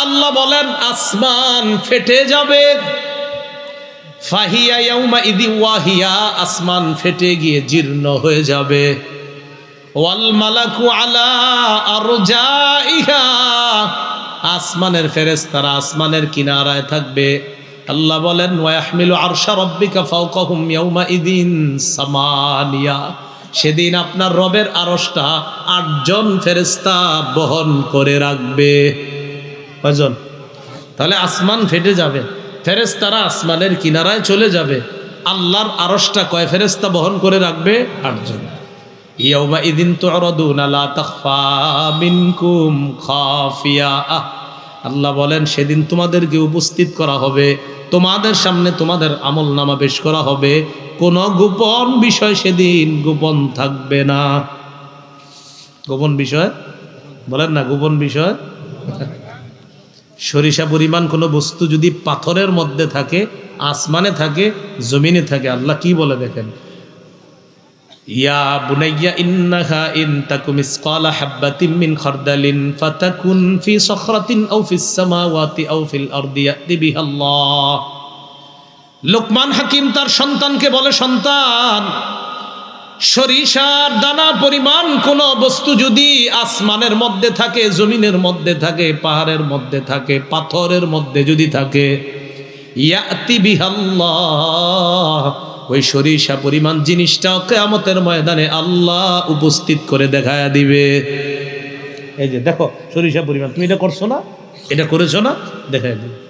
আল্লাহ বলেন, আসমান ফেটে যাবে। আসমান ফেটে গিয়ে জীর্ণ হয়ে যাবে। আসমানের ফেরেশতারা আসমানের কিনারায় থাকবে। আল্লাহ বলেন ইদিন সামানিয়া। সেদিন আপনার রবের আরশটা আটজন ফেরেশতা বহন করে রাখবে। কয়জন? তাহলে আসমান ফেটে যাবে, ফেরেশতারা আসমানের কিনারায় চলে যাবে। আল্লাহর আরশটা কয় ফেরেশতা বহন করে রাখবে? আটজন। মিনকুম খাফিয়া। আল্লাহ বলেন, সেদিন তোমাদেরকে উপস্থিত করা হবে, তোমাদের সামনে তোমাদের আমল নামা পেশ করা হবে। কোনো গোপন বিষয় সেদিন গোপন থাকবে না। গোপন বিষয়? বলেন না, গোপন বিষয়? সরিষা পরিমাণ কোনো বস্তু যদি পাথরের মধ্যে থাকে, আসমানে থাকে, জমিনে থাকে, আল্লাহ কি বলে দেখেন? ইয়া ইন ফি লোকমান হাকিম তার সন্তানকে বলে সন্তান সরিষার দানা পরিমাণ কোন বস্তু যদি আসমানের মধ্যে থাকে জমিনের মধ্যে থাকে পাহাড়ের মধ্যে থাকে পাথরের মধ্যে যদি থাকে ইয়াতি বিহাল্লাহ। ওই সরিষা পরিমাণ জিনিসটাও কেয়ামতের ময়দানে আল্লাহ উপস্থিত করে দেখায়া দিবে। এই যে দেখো সরিষা পরিমাণ তুমি এটা করছ না? এটা করেছ না? দেখায় দিবে।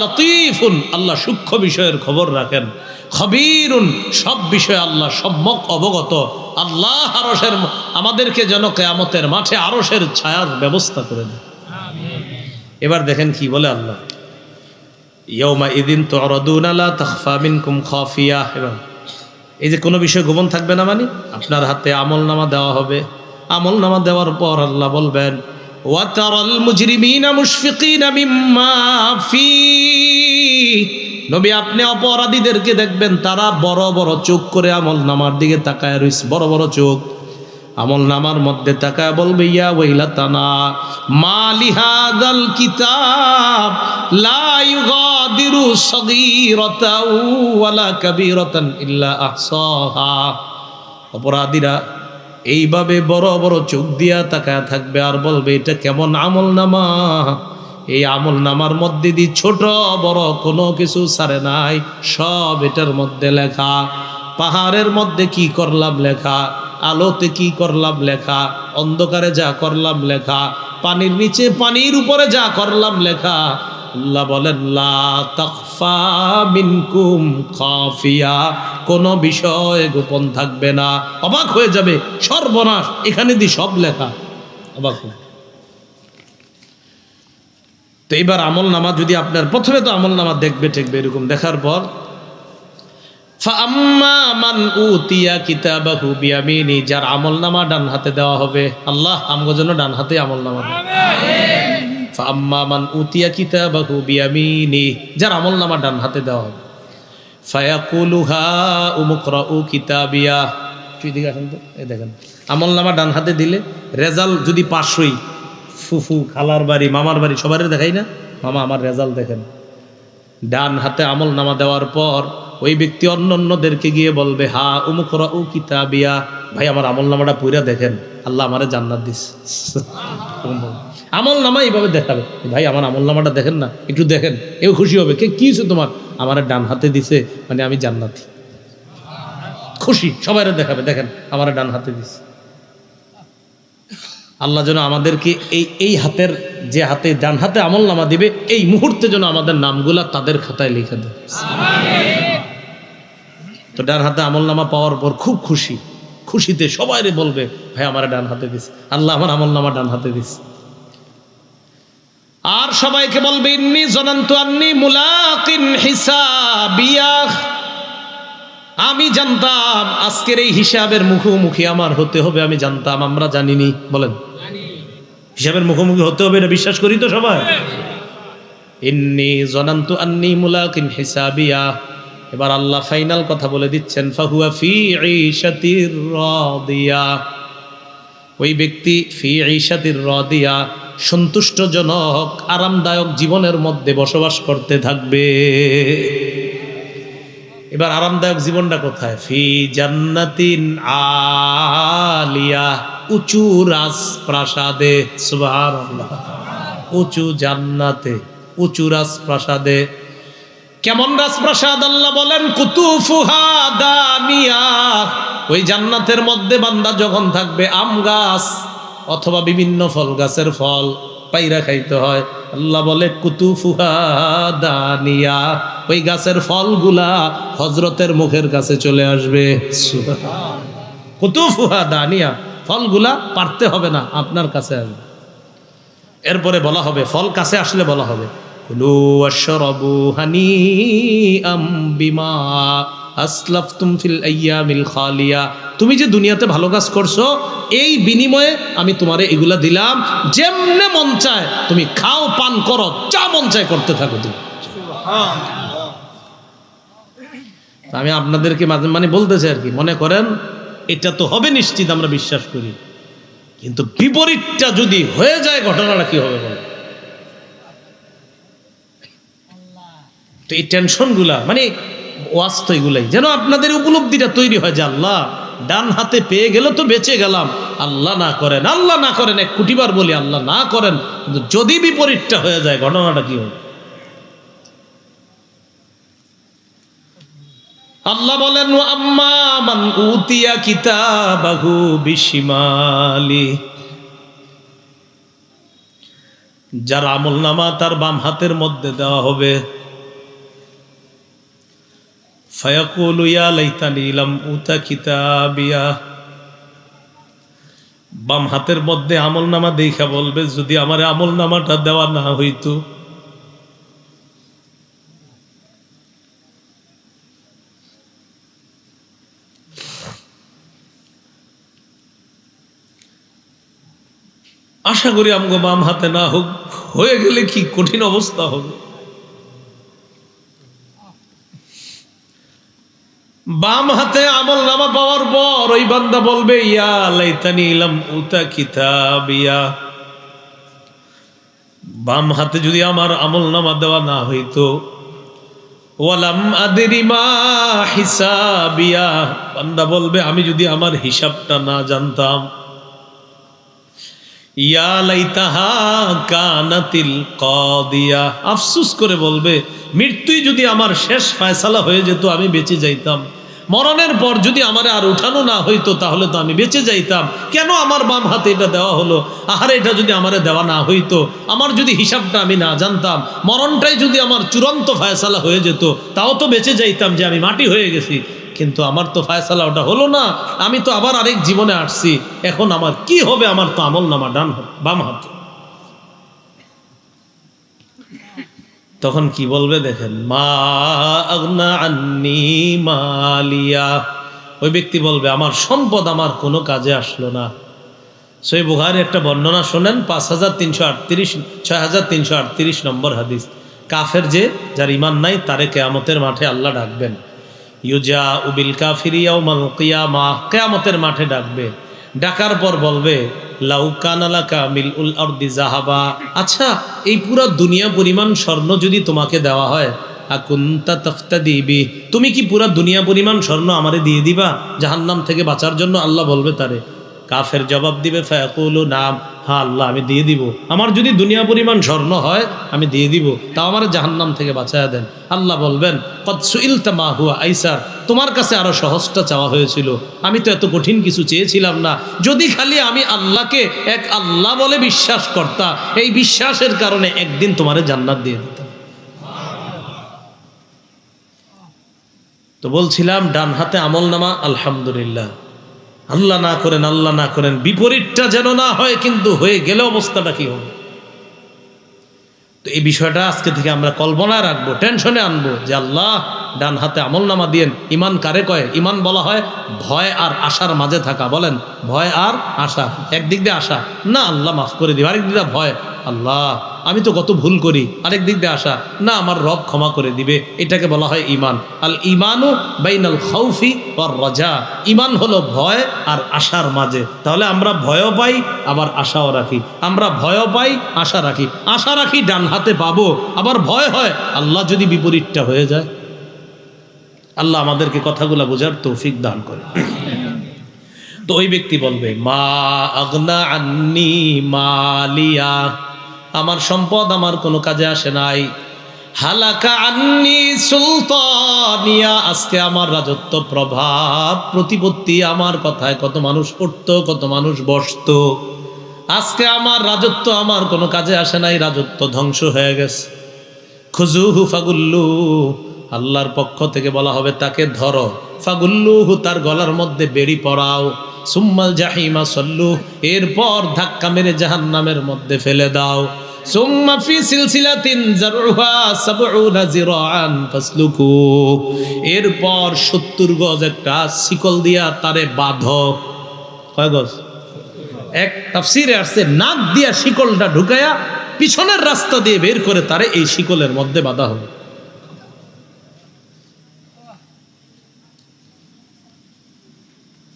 লতিফুন। আল্লাহ সূক্ষ্ম বিষয়ের খবর রাখেন। খবীরুন সব বিষয়ে আল্লাহ সম্যক অবগত। আল্লাহ আরশের আমাদেরকে যেন কেয়ামতের মাঠে আরশের ছায়ার ব্যবস্থা করে দেয়। এবার দেখেন কি বলে আল্লাহ। ইয়ৌমা ইদিন তো খফিয়া। এবার এই যে কোনো বিষয় গোপন থাকবে না মানে? আপনার হাতে আমল নামা দেওয়া হবে। আমল নামা দেওয়ার পর আল্লাহ বলবেন ওয়াতারাল মুজরিমিনা মুশফিকিনা মিম্মা ফি নবী, আপনি অপরাধীদেরকে দেখবেন, তারা বড় বড় চোখ করে আমল নামার দিকে তাকায় রইছে, বড় বড় চোখ। আমল নামার মধ্যে তাকায় বলবে, ইয়া ওয়াইলাতানা, মা লিহাদাল কিতাব, লা ইউগাদিরু সগীরাতাও ওয়ালা কাবীরাতান ইল্লা আহসাহা। অপরাধীরা এইভাবে বড় বড় চোখ দিয়া তাকায় থাকবে আর বলবে, এটা কেমন আমল নামা এই আমল নামার মধ্যে দিয়ে ছোট বড় কোনো কিছু ছাড়ে নাই, সব এটার মধ্যে লেখা। পাহাড়ের মধ্যে কি করলাম লেখা, আলোতে কি করলাম লেখা, অন্ধকারে যা করলাম লেখা, পানির নিচে পানির উপরে যা করলাম লেখা আল্লাহ বলেন মিনকুম খাফিয়া। কোনো বিষয় গোপন থাকবে না। অবাক হয়ে যাবে, সর্বনাশ। এখানে দি সব লেখা। অবাক তো এবার আমল নামা যদি আপনার, প্রথমে তো আমল নামা দেখবে ঠেকবে এরকম দেখার পর যার আমল নামা ডান হাতে দেওয়া হবে, আল্লাহ আমগো জন্য ডান হাতে আমল নামা দেয় ফাম্মা মান উতিয়া কিতাবাহু বিয়ামিনি যার আমল নামা ডান হাতে দেওয়া হবে। ফায়াকুলু হা উমুকরাউ কিতাবিয়া। তুই দিকে আসেন তো, এই দেখেন, আমল নামা ডান হাতে দিলে রেজাল্ট যদি পাঁচশোই ফুফু, খালার বাড়ি, মামার বাড়ি সবার দেখাই না? মামা, আমার রেজাল্ট দেখেন। ডান হাতে আমল নামা দেওয়ার পর ওই ব্যক্তি অন্য অন্যদেরকে গিয়ে বলবে, হা উমুকরা উ কিতাবিয়া। ভাই, আমার আমল নামাটা পুইরা দেখেন, আল্লাহ আমারে জান্নাত দিস। আমল নামা এইভাবে দেখাবে। ভাই, আমার আমল নামাটা দেখেন না, একটু দেখেন এও খুশি হবে? কে কি হয়েছে তোমার? আমার ডান হাতে দিছে মানে আমি জান্নাতি। খুশি, সবাই দেখাবে, দেখেন, আমার ডান হাতে দিছে। আল্লাহ যেন আমাদেরকে এই এই হাতের, যে হাতে ডান হাতে আমল নামা দিবে, এই মুহূর্তে যেন আমাদের নামগুলা তাদের খাতায় লিখে দেয়। তো ডান হাতে আমল নামা পাওয়ার পর খুব খুশি। খুশিতে সবাই বলবে ভাই আমার ডান হাতে দিস। আল্লাহ আমার আমল নামা ডান হাতে দিস। আর সবাইকে বলবে ইন্নি জনান্তু আন্নি মুলাকিন আমি জানতাম আজকের এই হিসাবের মুখোমুখি আমার হতে হবে আমি জানতাম আমরা জানিনি। বলেন। হিসাবের মুখোমুখি হতে হবে না বিশ্বাস করি তো সবাই? ইন্নি জনান্তু আন্নি মুলাকিন হিসাবিয়া। এবার আল্লাহ ফাইনাল কথা বলে দিচ্ছেন, ফাহুয়া ফি ঈশাতির রাদিয়া। ওই ব্যক্তি ফি ঈশাতির রদিয়া, সন্তুষ্টজনক, আরামদায়ক জীবনের মধ্যে বসবাস করতে থাকবে। এবার আরামদায়ক জীবনটা কোথায়? ফি জান্নাতিন আলিয়া, উঁচু রাজপ্রাসাদে। সুবহানাল্লাহ। উঁচু জান্নাতে, উঁচু রাজপ্রাসাদে। কেমন রাজপ্রাসাদ আল্লাহ বলেন, কুতুফুহা ওই জান্নাতের মধ্যে বান্দা যখন থাকবে, আম গাছ অথবা বিভিন্ন ফল, গাছের ফল পাইরা খাইতে হয়। আল্লাহ বলে, কুতুফুহা দানিয়া। ওই গাছের ফলগুলা হজরতের মুখের কাছে চলে আসবে। কুতুফুহা দানিয়া, ফলগুলা পারতে হবে না, আপনার কাছে আসবে। এরপরে বলা হবে, ফল কাছে আসলে বলা হবে। খালিয়া। তুমি যে দুনিয়াতে ভালো কাজ করছ, এই বিনিময়ে আমি তোমারে এগুলা দিলাম। যেমনে মন চায়, তুমি খাও, পান করো, যা মন চায় করতে থাকো তুমি। আমি আপনাদেরকে মাঝে মানে বলতেছি আর কি, মনে করেন, এটা তো হবে নিশ্চিত, আমরা বিশ্বাস করি। কিন্তু বিপরীতটা যদি হয়ে যায়, ঘটনাটা কি হবে বলে? তো এই টেনশনগুলা মানে ওয়াজ তো এগুলাই। যেন আপনাদের উপলব্ধিটা তৈরি হয় যে আল্লাহ, ডান হাতে পেয়ে গেলে তো বেঁচে গেলাম। আল্লাহ না করেন, আল্লাহ না করেন, এক কুটিবার বলি, আল্লাহ না করেন, কিন্তু যদি বিপরীতটা হয়ে যায়, ঘটনাটা কি হবে? আল্লাহ বলেন, "ওয়া আম্মা মান উতিয়া কিতাবাহু বিশিমালি। যার আমল নামা তার বাম হাতের মধ্যে দেওয়া হবে। বাম হাতের মধ্যে আমল নামা দেখা বলবে, যদি আমার আমল নামাটা দেওয়া না হইতো। আশা করি আমগো বাম হাতে না হোক, হয়ে গেলে কি কঠিন অবস্থা হবে? বাম হাতে আমল নামা পাওয়ার পর ওই বান্দা বলবে, ইয়া লাইতানি ইলাম উতা কিতাবিয়া। বাম হাতে যদি আমার আমল নামা দেওয়া না হইতো, ওয়ালাম আদেরিমা হিসাবিয়া। বান্দা বলবে, আমি যদি আমার হিসাবটা না জানতাম। ইয়া লাইতাহা কানাতিল কদিয়া। আফসুস করে বলবে, মৃত্যুই যদি আমার শেষ ফয়সালা হয়ে যেত, আমি বেঁচে যাইতাম। মরণের পর যদি আমার আর উঠানো না হইতো, তাহলে তো আমি বেঁচে যাইতাম। কেন আমার বাম হাতে এটা দেওয়া হলো? আহারে, এটা যদি আমারে দেওয়া না হইতো, আমার যদি হিসাবটা আমি না জানতাম, মরণটাই যদি আমার চূড়ান্ত ফায়সালা হয়ে যেত, তাও তো বেঁচে যাইতাম যে আমি মাটি হয়ে গেছি। কিন্তু আমার তো ফায়সালা ওটা হলো না, আমি তো আবার আরেক জীবনে আসছি। এখন আমার কি হবে? আমার তো আমল নামা ডান বাম হাত। তখন কি বলবে দেখেন, মা আন্নি মালিয়া। ওই ব্যক্তি বলবে, আমার সম্পদ আমার কোনো কাজে আসলো না। সই বুহার একটা বর্ণনা শোনেন, পাঁচ হাজার তিনশো আটত্রিশ, ছয় হাজার তিনশো আটত্রিশ নম্বর হাদিস। কাফের যে, যার ইমান নাই, তারে কেয়ামতের মাঠে আল্লাহ ডাকবেন। ইউজা উবিল কাফিরিয়াও মাল কিয়ামা, কেয়ামতের মাঠে ডাকবে। ডাকার পর বলবে আচ্ছা এই পুরো দুনিয়া পরিমাণ স্বর্ণ যদি তোমাকে দেওয়া হয়, আকুন্তা তফতা দিবি তুমি কি পুরা দুনিয়া পরিমাণ স্বর্ণ আমারে দিয়ে দিবা, জাহান্নাম থেকে বাঁচার জন্য আল্লাহ বলবে তারে? কাফের জবাব দিবে, ফায়াকুলু, নাম হ্যাঁ আল্লাহ, আমি দিয়ে দিব। আমার যদি দুনিয়া পরিমাণ স্বর্ণ হয়, আমি দিয়ে দিব। তাও আমার জাহান্নাম থেকে বাঁচায়া দেন। আল্লাহ বলবেন কৎসুইল তামা হুয়া আইসার, তোমার কাছে আরও সহজটা চাওয়া হয়েছিল। আমি তো এত কঠিন কিছু চেয়েছিলাম না। যদি খালি আমি আল্লাহকে এক আল্লাহ বলে বিশ্বাস করতাম এই বিশ্বাসের কারণে একদিন তোমারে জান্নাত দিয়ে দিতাম। তো বলছিলাম, ডান হাতে আমল নামা আলহামদুলিল্লাহ। আল্লাহ না করেন, আল্লাহ না করেন, বিপরীতটা যেন না হয়, কিন্তু হয়ে গেলে অবস্থাটা কি হবে? তো এই বিষয়টা আজকে থেকে আমরা কল্পনায় রাখব, টেনশনে আনব যে আল্লাহ ডান হাতে আমল নামা দিয়েন। ইমান কারে কয়? ইমান বলা হয় ভয় আর আশার মাঝে থাকা। বলেন, ভয় আর আশা, একদিক দিয়ে আশা। না, আল্লাহ মাফ করে দিব। আরেক দিক দিয়ে ভয়। আল্লাহ, আমি তো কত ভুল করি। আরেক দিক দিয়ে আসা, না, আমার রব ক্ষমা করে দিবে। এটাকে বলা হয় ইমান আল ইমানু বাইনাল খাউফি ওর রাজা। ইমান হলো ভয় আর আশার মাঝে। তাহলে আমরা ভয়ও পাই, আবার আশাও রাখি। আমরা ভয়ও পাই, আশা রাখি। আশা রাখি ডান হাতে পাবো, আবার ভয় হয়, আল্লাহ যদি বিপরীতটা হয়ে যায়। আল্লাহ আমাদেরকে কথাগুলো বোঝার তৌফিক দান করে। তো ওই ব্যক্তি বলবে, মা আগনা আন্নি মালিয়া। আমার সম্পদ আমার কোনো কাজে আসে নাই। হালাকা আন্নি সুলতানিয়া আজকে আমার রাজত্ব প্রভাব, প্রতিপত্তি আমার কথায় কত মানুষ উঠত কত মানুষ বসত। আজকে আমার রাজত্ব আমার কোনো কাজে আসে নাই, রাজত্ব ধ্বংস হয়ে গেছে। খুজুহু ফাগুল্লু, আল্লাহর পক্ষ থেকে বলা হবে তাকে ধরো। ফাগুল্লুহু, তার গলার মধ্যে বেড়ি পড়াও সুম্মাল জাহিমা সল্লু, এরপর ধাক্কা মেরে জাহান নামের মধ্যে ফেলে দাও। এরপর 70 গজ একটা শিকল দিয়া তারে বাঁধো। কয় গজ? এক তাফসিরে আসছে, নাক দিয়া শিকলটা ঢুকায়া পিছনের রাস্তা দিয়ে বের করে তারে এই শিকলের মধ্যে বাঁধা হবে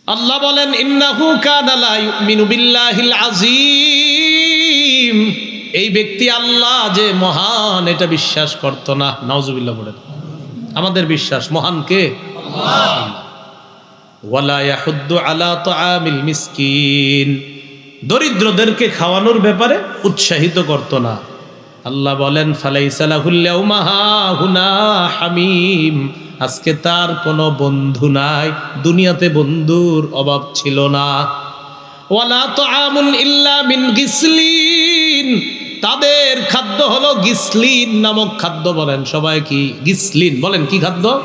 আল্লাহ বলেন, ইন্নাহু কানা লা ইউমিনু বিল্লাহিল আযীম। এই ব্যক্তি আল্লাহ যে মহান, এটা বিশ্বাস করত না। নাউজুবিল্লাহ বলেন। আমাদের বিশ্বাস, মহান কে? মিসকিন। দরিদ্রদেরকে খাওয়ানোর ব্যাপারে উৎসাহিত করত না। আল্লাহ বলেন ফালাইসালাহুল্লাউমাহুনা হামিম। আজকে তার কোনো বন্ধু নাই। দুনিয়াতে বন্ধুর অভাব ছিল না। ওয়ালা তাআমুন ইল্লা মিন গিসলিন। তাদের খাদ্য হলো গিসলিন নামক খাদ্য বলেন। সবাই কি গিসলিন? বলেন কি খাদ্য?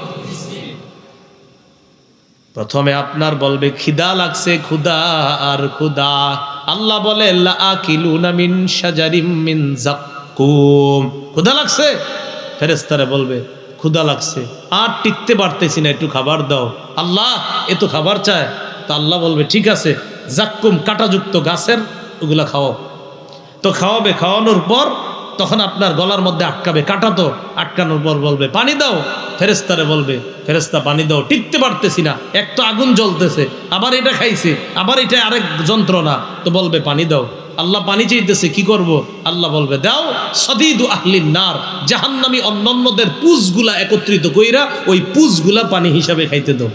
প্রথমে আপনার বলবে, খিদা লাগছে খুদা আর খুদা আল্লাহ বলে মিন শাজারিম মিন জাক্কুম। খুদা লাগছে? ফেরেশতারা বলবে ক্ষুদা লাগছে। আর টিকতে পারতেছি না, একটু খাবার দাও। আল্লাহ এ তো খাবার চায়? তা আল্লাহ বলবে, ঠিক আছে জাক্কুম কাটাযুক্ত গাছের, ওগুলা খাওয়াও। তো খাওয়াবে, খাওয়ানোর পর তখন আপনার গলার মধ্যে আটকাবে। কাটা তো আটকানোর পর বলবে, পানি দাও। ফেরেস্তারে বলবে ফেরেস্তা পানি দাও। টিকতে পারতেছি না, এক তো আগুন জ্বলতেছে, আবার এটা খাইছে, আবার এটা আরেক যন্ত্রণা। তো বলবে, পানি দাও। আল্লাহ পানি চাইতেছে, কি করব? আল্লাহ বলবে, দাও সদিদু আহলিন নার। জাহান্নামি অন্যান্যদের পুজগুলা একত্রিত কইরা ওই পুজগুলা পানি হিসাবে খাইতে দাও।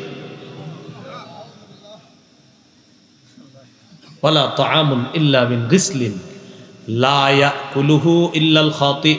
ওয়ালা তাআমুন ইল্লা মিন গিসলিন। লা ইয়াকুলুহু ইল্লাল খাতি